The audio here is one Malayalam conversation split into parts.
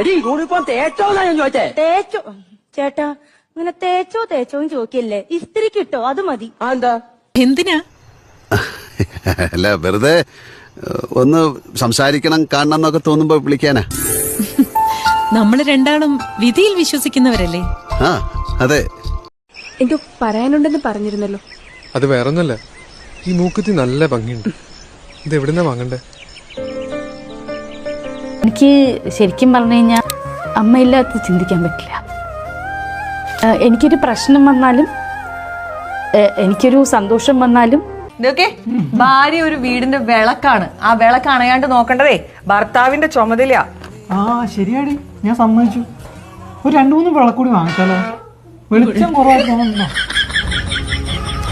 എടി യൂണിഫോം തേച്ചോന്നാ ഞാൻ ചോദിച്ചേ. തേച്ചോ? ചേട്ടാ ഇങ്ങനെ തേച്ചോ തേച്ചോന്ന് ചോദിക്കല്ലേ? ഇസ്തിരി കിട്ടോ അത് മതി. ആ എന്താ എന്തിനാ? അല്ല വെറുതെ ഒന്ന് സംസാരിക്കണം കാണണം എന്നൊക്കെ തോന്നുമ്പോ വിളിക്കാനാ. നമ്മൾ രണ്ടാളും വിധിയിൽ വിശ്വസിക്കുന്നവരല്ലേ? ആ അതെ. എന്തോ പറയാനുണ്ടെന്ന് പറഞ്ഞിരുന്നല്ലോ. അത് വേറൊന്നല്ല ഈ മൂക്കുത്തി നല്ല ഭംഗിയുണ്ട്. ഇത് എവിടുന്നാ വാങ്ങണ്ടേ? എനിക്ക് ശരിക്കും പറഞ്ഞു കഴിഞ്ഞാൽ അമ്മയില്ലാത്ത ചിന്തിക്കാൻ പറ്റില്ല. എനിക്കൊരു പ്രശ്നം വന്നാലും എനിക്കൊരു സന്തോഷം വന്നാലും ഇതൊക്കെ ഭാര്യ ഒരു വീടിന്റെ വിളക്കാണ്. ആ വിളക്ക് അണയാണ്ട് നോക്കണ്ടതേ ഭർത്താവിന്റെ ചുമതലയാ. ആ ശരിയാടി. ഞാൻ സമ്മതിച്ചു. ഒരു രണ്ടു മൂന്ന് വിളക്കൂടി വാങ്ങിച്ചാലോ? വെളിച്ചം കുറവാണോ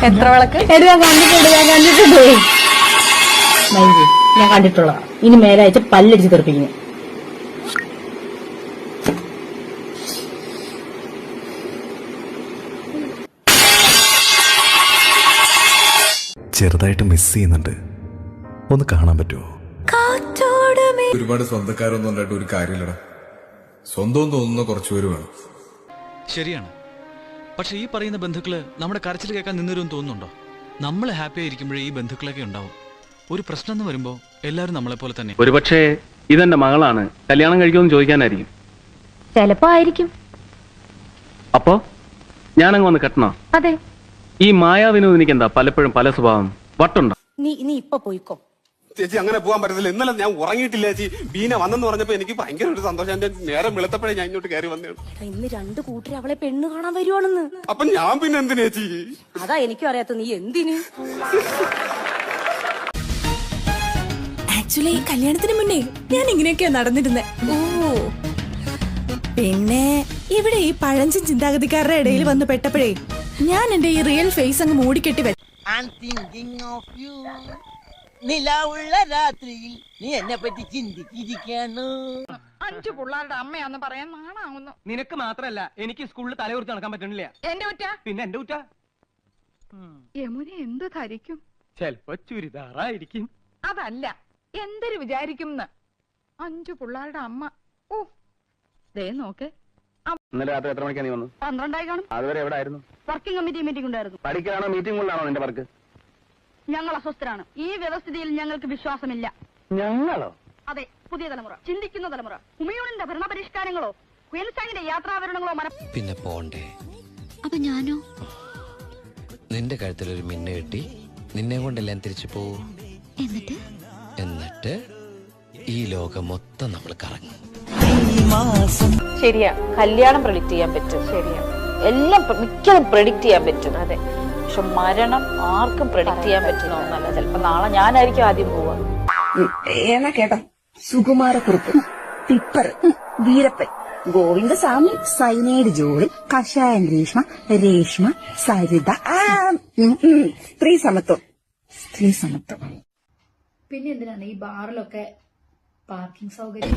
എത്ര വിളക്ക്? കണ്ടിട്ടുണ്ട് ഞാൻ കണ്ടിട്ടുണ്ട്. ഞാൻ കണ്ടിട്ടുള്ളതാണ് ഇനി മേലാഴ്ച പല്ലടിച്ച് തെറിപ്പിക്കുന്നു. ചെറുതായിട്ട് മിസ് ചെയ്യുന്നുണ്ട്. ഒന്ന് കാണാൻ പറ്റുമോ? ഒരുപാട് സ്വന്തക്കാരൊന്നും ഉണ്ടായിട്ട് ഒരു കാര്യമില്ലടാ. സ്വന്തം തോന്നുന്ന കുറച്ചു പേര് വേണം. ശരിയാണ്. പക്ഷെ ഈ പറയുന്ന ബന്ധുക്കൾ നമ്മുടെ കരച്ചിൽ കേൾക്കാൻ നിന്നൊരു തോന്നുന്നുണ്ടോ? നമ്മൾ ഹാപ്പി ആയിരിക്കുമ്പോഴേ ഈ ബന്ധുക്കളൊക്കെ ഉണ്ടാവും. ഒരു പ്രശ്നം എന്ന് വരുമ്പോ എല്ലാരും നമ്മളെ പോലെ തന്നെ. ഒരുപക്ഷെ ഇതെന്റെ മകളാണ്. കല്യാണം കഴിക്കുമെന്ന് ചോദിക്കാനായിരിക്കും. ചിലപ്പോ ആയിരിക്കും. അപ്പോ? ഞാനങ്ങ് വന്ന് കെട്ടണോ? അതെ. ഈ മായാവിനോദ് എനിക്ക് എന്താ പലപ്പോഴും പല സ്വഭാവം. വട്ടുണ്ടോ? നീ നീ ഇപ്പൊ പോയിക്കോ. ചേച്ചി അങ്ങനെ പോകാൻ പറ്റത്തില്ല. ഇന്നലെ ഞാൻ ഉറങ്ങിയിട്ടില്ല ചേച്ചി. ബീന വന്നെന്ന് പറഞ്ഞപ്പോ എനിക്ക് ഭയങ്കര ഒരു സന്തോഷം. എന്റെ നേരം വെളുത്തപ്പോഴേ ഞാൻ ഇങ്ങോട്ട് കയറി വന്നേ ഇന്ന് രണ്ട് കൂട്ടര് അവളെ പെണ്ണ് കാണാൻ വരുവാണെന്ന്. അപ്പൊ ഞാൻ പിന്നെ എന്തിനാ ചേച്ചി? അതാ എനിക്കും അറിയാത്ത നീ എന്തിന്? ആക്ച്വലി കല്യാണത്തിന് മുന്നേ ഞാൻ ഇങ്ങനെയൊക്കെയാ നടന്നിരുന്നേ. ഓ. പിന്നെ ഇവിടെ ഈ പഴഞ്ചൻ ചിന്താഗതിക്കാരുടെ ഇടയിൽ വന്ന് പെട്ടപ്പോഴേ ഞാൻ എന്റെ ഈ റിയൽ ഫേസ് അങ്ങ് മൂടിക്കെട്ടി വെച്ചു നിലാവുള്ള രാത്രിയിൽ നീ എന്നെ പറ്റി ചിന്തിച്ചിരിക്കാണ്. അഞ്ചു പിള്ളേരുടെ അമ്മയാന്ന് പറയാൻ നാണാവുന്നു. നിനക്ക് മാത്രല്ല എനിക്ക് സ്കൂളിൽ തലയുറത്ത് നടക്കാൻ പറ്റണില്ല. എന്റെ ഉറ്റ പിന്നെ എന്റെ ഉറ്റ യമുന എന്ത് ധരിക്കും? ചെലപ്പോ ചുരിദാറായിരിക്കും. അതല്ല എന്തൊരു വിചാരിക്കും അഞ്ചു പിള്ളേരുടെ അമ്മ. ഓ ദേ നോക്ക്. ഇന്നലെ രാത്രി എത്ര മണിക്കാണ് നീ വന്നു പന്ത്രണ്ടായി കാണും. അതുവരെ എവിടെ ആയിരുന്നു? വർക്കിംഗ് കമ്മിറ്റി മീറ്റിംഗ് ഉണ്ടായിരുന്നു. നിന്റെ വർക്ക്? ഞങ്ങൾ അസ്വസ്ഥരാണ്. ഈ വ്യവസ്ഥിതിയിൽ ഞങ്ങൾക്ക് വിശ്വാസമില്ല. ഞങ്ങളോ? അതെ പുതിയ തലമുറ. ചിന്തിക്കുന്ന തലമുറ. ഹുമയൂണിന്റെ ഭരണപരിഷ്കാരങ്ങളോ ക്വീൻസാങ്ങിന്റെ യാത്രാവരണങ്ങളോ മന പിന്നെ പോണ്ടേ. അപ്പൊ ഞാനോ? നിന്റെ കഴുത്തിൽ ഒരു മിന്നു കെട്ടി നിന്നെ കൊണ്ടെല്ലാം തിരിച്ചു പോവൂ? എന്നിട്ട്? എന്നിട്ട് ഈ ലോകം മൊത്തം നമ്മൾ കറങ്ങും. ശരിയാ. കല്യാണം പ്രഡിക്റ്റ് ചെയ്യാൻ പറ്റും. ശരിയാ. എല്ലാം മിക്കതും പ്രഡിക്ട് ചെയ്യാൻ പറ്റും. അതെ. പക്ഷെ മരണം ആർക്കും പ്രഡിക്റ്റ് ചെയ്യാൻ പറ്റുന്ന ഒന്നല്ല ചിലപ്പോ നാളെ ഞാനായിരിക്കും ആദ്യം പോവുക. എന്നാ കേട്ടോ? സുകുമാരക്കുറുപ്പ് ടിപ്പർ വീരപ്പൻ ഗോവിന്ദസ്വാമി സൈനേഡ് ജോളി കഷായം ഗ്രീഷ്മ രേഷ്മ സരിത സ്ത്രീ സമത്വം. സ്ത്രീ സമത്വം. പിന്നെ എന്തിനാണ് ഈ ബാറിലൊക്കെ പാർക്കിംഗ് സൗകര്യം?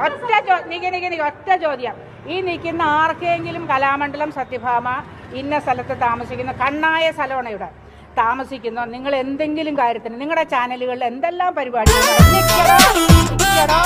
ഒറ്റ ചോ- നിക്ക് നിക്ക് നിക്ക് ഒറ്റ ചോദ്യം. ഈ നിൽക്കുന്ന ആർക്കെങ്കിലും കലാമണ്ഡലം സത്യഭാമ ഇന്ന സ്ഥലത്ത് താമസിക്കുന്ന? കണ്ണായ സ്ഥലമാണ് ഇവിടെ. താമസിക്കുന്ന? നിങ്ങൾ എന്തെങ്കിലും കാര്യത്തിന് നിങ്ങളുടെ ചാനലുകളിൽ എന്തെല്ലാം നിക്കടോ.